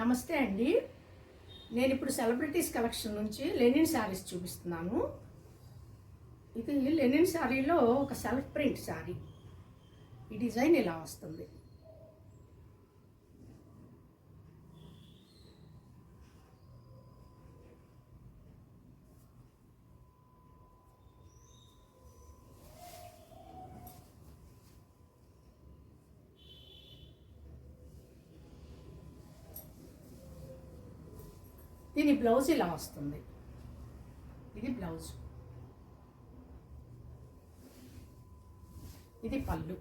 నమస్తే అండి. నేను ఇప్పుడు సెలబ్రిటీస్ కలెక్షన్ నుంచి లెనిన్ శారీస్ చూపిస్తున్నాను. ఇది లెనిన్ శారీలో ఒక సెల్ఫ్ ప్రింట్ శారీ. ఈ డిజైన్ ఇలా వస్తుంది. దీని బ్లౌజ్ ఇలా వస్తుంది. ఇది బ్లౌజ్. ఇది పళ్ళు.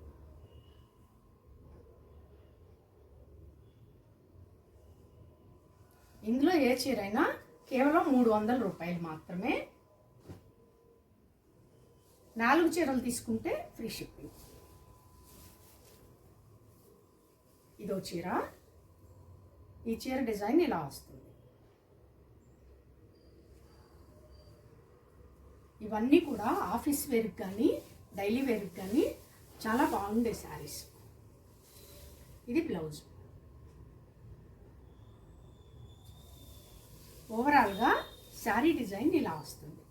ఇందులో ఏ చీరైనా కేవలం మూడు వందల రూపాయలు మాత్రమే. నాలుగు చీరలు తీసుకుంటే ఫ్రీ షిప్పింగ్. ఇదో చీర. ఈ చీర డిజైన్ ఇలా వస్తుంది. ఇవన్నీ కూడా ఆఫీస్ వేర్కి కానీ డైలీ వేర్కి కానీ చాలా బాగుండే శారీస్. ఇది బ్లౌజ్. ఓవరాల్గా శారీ డిజైన్ ఇలా వస్తుంది.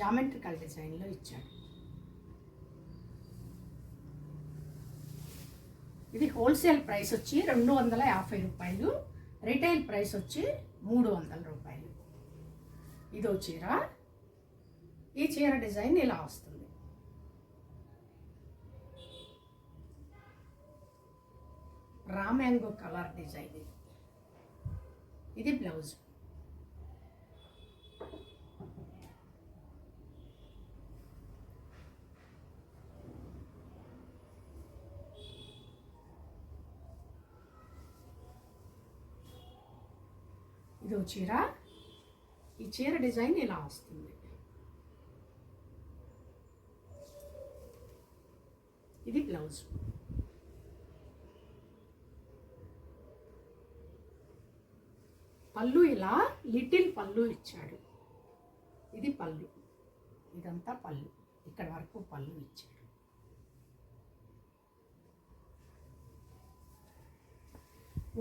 జామెట్రికల్ డిజైన్లో ఇచ్చాడు. ఇది హోల్సేల్ ప్రైస్ వచ్చి రెండు వందల యాభై రూపాయలు రిటైల్ ప్రైస్ వచ్చి మూడు వందల రూపాయలు. ఇదో చీర. ఈ చీర డిజైన్ ఇలా వస్తుంది. రామ్యాంగో కలర్ డిజైన్ ఇది. ఇది బ్లౌజ్. ఇది చీర. ఈ చీర డిజైన్ ఇలా వస్తుంది. ఇది బ్లౌజ్. పళ్ళు ఇలా లిటిల్ పళ్ళు ఇచ్చాడు. ఇది పళ్ళు. ఇదంతా పళ్ళు. ఇక్కడ వరకు పళ్ళు ఇచ్చాడు.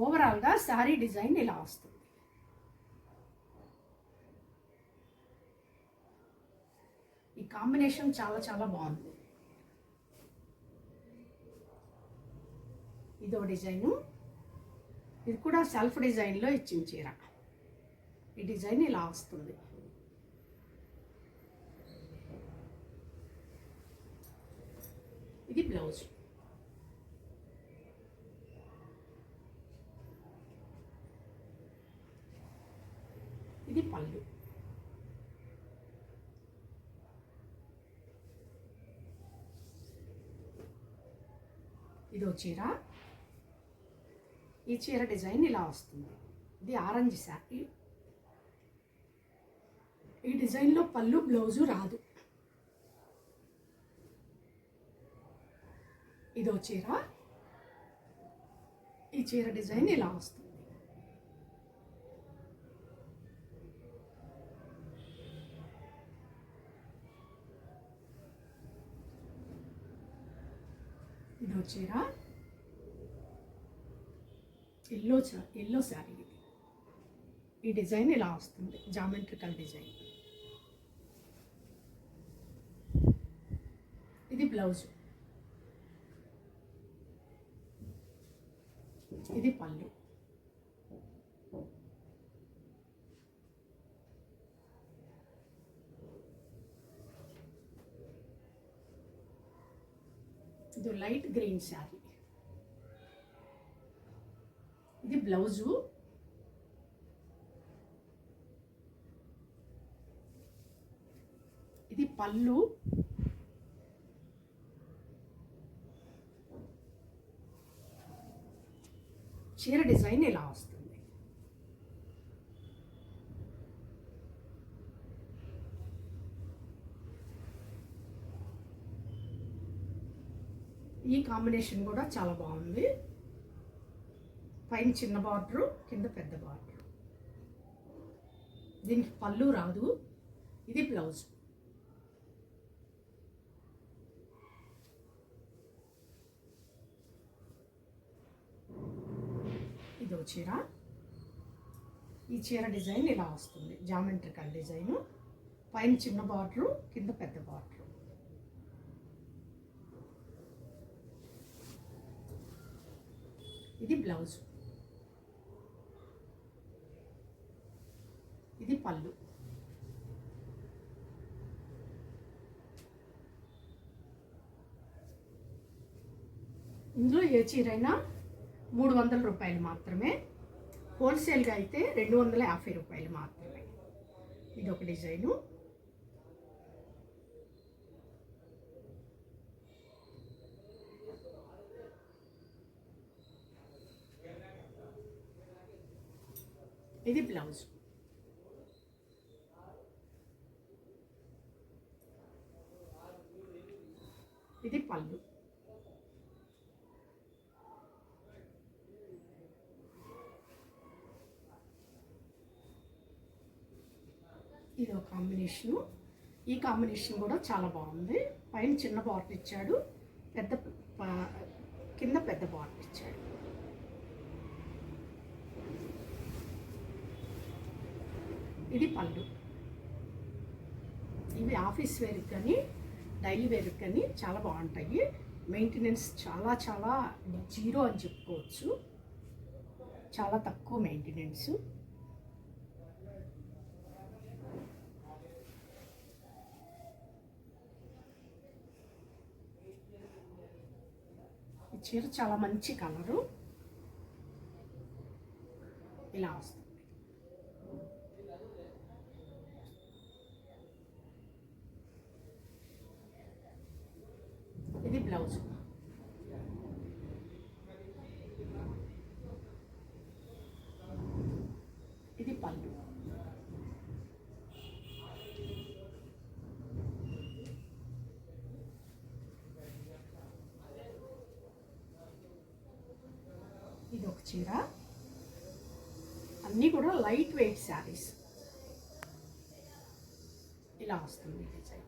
ఓవరాల్గా శారీ డిజైన్ ఇలా వస్తుంది ఈ కాంబినేషన్ చాలా చాలా బాగుంది. ఇదో డిజైను. ఇది కూడా సెల్ఫ్ డిజైన్లో ఇచ్చిన చీర. ఈ డిజైన్ ఇలా వస్తుంది. ఇది బ్లౌజ్. ఇది పళ్ళు. ఇదో చీర. ఈ చీర డిజైన్ ఇలా వస్తుంది. ఇది ఆరెంజ్ శారీ. ఈ డిజైన్లో పళ్ళు బ్లౌజు రాదు. ఇదో చీర. ఈ చీర డిజైన్ ఇలా వస్తుంది. ఇదో చీర ఎల్లో ఎల్లో శారీ ఇది. ఈ డిజైన్ ఇలా వస్తుంది జామెట్రికల్ డిజైన్. ఇది బ్లౌజ్. ఇది పళ్ళు. ఇది లైట్ గ్రీన్ శారీ. ఇది బ్లౌజు. ఇది పళ్ళు. చీర డిజైన్ ఇలా వస్తుంది? ఈ కాంబినేషన్ కూడా చాలా బాగుంది. పైన చిన్న బార్డరు కింద పెద్ద బార్డర్. దీనికి పళ్ళు రాదు. ఇది బ్లౌజ్. చీర. ఈ చీర డిజైన్ ఇలా వస్తుంది. Geometrical design. పైన చిన్న బార్డరు కింద పెద్ద బార్డర్. ఇది బ్లౌజ్. ఇది పళ్ళు. ఇందులో ఏ చీరైనా మూడు వందల రూపాయలు మాత్రమే. హోల్సేల్గా అయితే రెండు వందల యాభై రూపాయలు మాత్రమే. ఇది ఒక డిజైను. ఇది బ్లౌజ్. ఇది పళ్ళు. ఇది ఒక కాంబినేషను. ఈ కాంబినేషన్ కూడా చాలా బాగుంది. పైన చిన్న బార్డర్ ఇచ్చాడు. పెద్ద కింద పెద్ద బార్డర్ ఇచ్చాడు. ఇది పళ్ళు. ఇవి ఆఫీస్ వేర్కి కానీ డైలీ వేర్కి కానీ చాలా బాగుంటాయి. మెయింటెనెన్స్ చాలా చాలా జీరో అని చెప్పుకోవచ్చు. చాలా తక్కువ మెయింటెనెన్స్. చీర చాలా మంచి కలరు. ఇలా వస్తుంది ఇది బ్లౌజ్ ఇది పళ్ళు ఇది ఒక చీర. అన్నీ కూడా లైట్ వెయిట్ శారీస్. ఇలా వస్తుంది డిజైన్.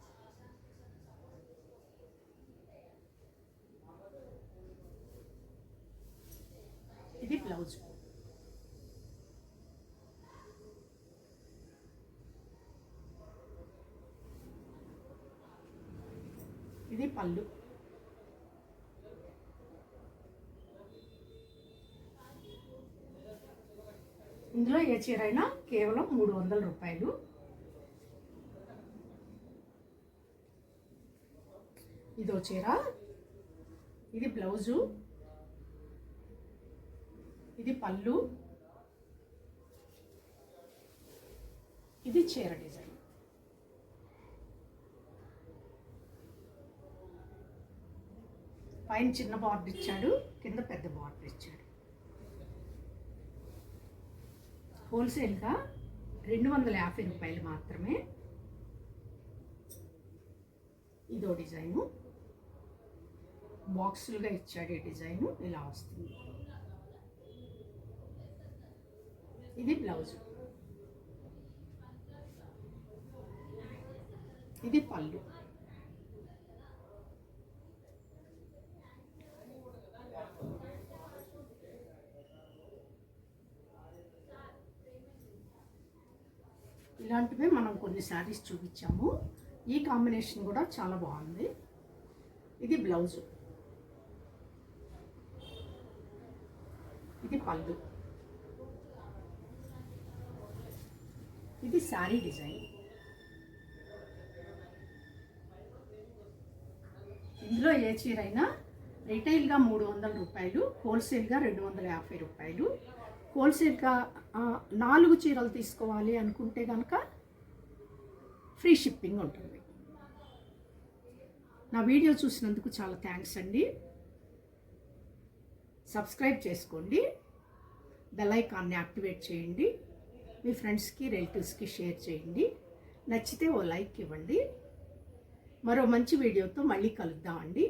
ఇది బ్లౌజ్. ఇది పళ్ళు ఇందులో ఏ చీర అయినా కేవలం మూడు వందల రూపాయలు. ఇదో చీర ఇది బ్లౌజు ఇది పళ్ళు ఇది చీర డిజైన్. పైన చిన్న బార్డర్ ఇచ్చాడు కింద పెద్ద బార్డర్ ఇచ్చాడు. హోల్సేల్గా రెండు వందల యాభై రూపాయలు మాత్రమే ఇదో డిజైను. బాక్సులుగా ఇచ్చాడు ఈ డిజైను. ఇలా వస్తుంది. ఇది బ్లౌజ్. ఇది పళ్ళు. ఇలాంటివే మనం కొన్ని శారీస్ చూపించాము. ఈ కాంబినేషన్ కూడా చాలా బాగుంది. ఇది బ్లౌజు. ఇది పళ్ళు. ఇది శారీ డిజైన్. ఇందులో ఏ చీర అయినా రిటైల్గా మూడు వందల రూపాయలు హోల్సేల్గా రెండు వందల యాభై రూపాయలు. హోల్సేల్గా నాలుగు చీరలు తీసుకోవాలి అనుకుంటే కనుక ఫ్రీ షిప్పింగ్ ఉంటుంది. నా వీడియో చూసినందుకు చాలా థ్యాంక్స్ అండి. సబ్స్క్రైబ్ చేసుకోండి. బెల్ ఐకాన్ని యాక్టివేట్ చేయండి. మీ ఫ్రెండ్స్కి రిలేటివ్స్కి షేర్ చేయండి. నచ్చితే ఓ లైక్ ఇవ్వండి. మరో మంచి వీడియోతో మళ్ళీ కలుద్దామండి.